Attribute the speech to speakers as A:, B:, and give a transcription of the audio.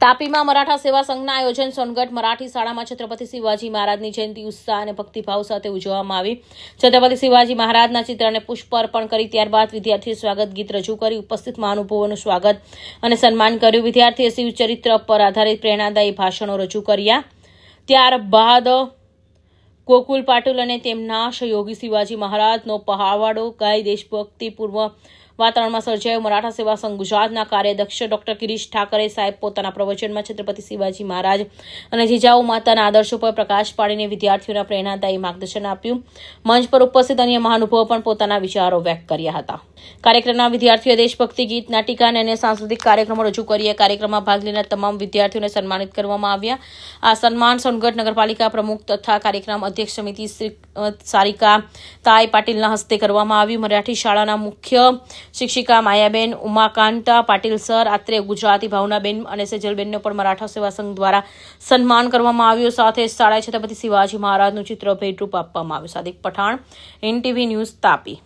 A: તાપીમાં મરાઠા સેવા સંઘના આયોજન સોનગઢ મરાઠી શાળામાં છત્રપતિ શિવાજી મહારાજની જયંતિ ઉત્સાહ અને ભક્તિભાવ સાથે ઉજવવામાં આવી. છત્રપતિ શિવાજી મહારાજના ચિત્રને પુષ્પ અર્પણ કરી ત્યારબાદ વિદ્યાર્થીએ સ્વાગત ગીત રજૂ કરી ઉપસ્થિત મહાનુભાવોનું સ્વાગત અને સન્માન કર્યું. વિદ્યાર્થીએ શિવચરિત્ર પર આધારિત પ્રેરણાદાયી ભાષણો રજૂ કર્યા. ત્યારબાદ ગોકુલ પાટીલ અને તેમના સહયોગી શિવાજી મહારાજનો પહાવાડો, ગાય દેશભક્તિપૂર્વ વાતાવરણમાં સર્જાયો મરાઠા સેવા સંઘ ગુજરાતના કાર્યાધ્યક્ષ ડોક્ટર કિરીશ ઠાકરે સાહેબ પોતાના પ્રવચનમાં છત્રપતિ શિવાજી મહારાજ અને જીજાઉ માતાના આદર્શો પર પ્રકાશ પાડીને વિદ્યાર્થીઓના પ્રેરણાદાયી માર્ગદર્શન આપ્યું. મંચ પર ઉપસ્થિત અન્ય મહાનુભાવો પણ પોતાના વિચારો વ્યક્ત કર્યા હતા. કાર્યક્રમના વિદ્યાર્થીઓએ દેશભક્તિ ગીત, નાટિકા અને અન્ય સાંસ્કૃતિક કાર્યક્રમો રજૂ કર્યા કાર્યક્રમમાં ભાગ લેનાર તમામ વિદ્યાર્થીઓને સન્માનિત કરવામાં આવ્યા. આ સન્માન સોનગઢ નગરપાલિકા પ્રમુખ તથા કાર્યક્રમ અધ્યક્ષ સમિતિ શ્રી સારિકા તાઈ પાટીલના હસ્તે કરવામાં આવ્યું. મરાઠી શાળાના મુખ્ય શિક્ષિકા માયાબેન, ઉમાકાંત પાટીલ સર, આત્રે ગુજરાતી ભાવનાબેન અને સેજલબેનનો પણ મરાઠા સેવા સંઘ દ્વારા સન્માન કરવામાં આવ્યું. સાથે શાળાએ છત્રપતિ શિવાજી મહારાજનું ચિત્ર ભેટરૂપ આપવામાં આવ્યું. Sadiq Pathan, NTV news Tapi.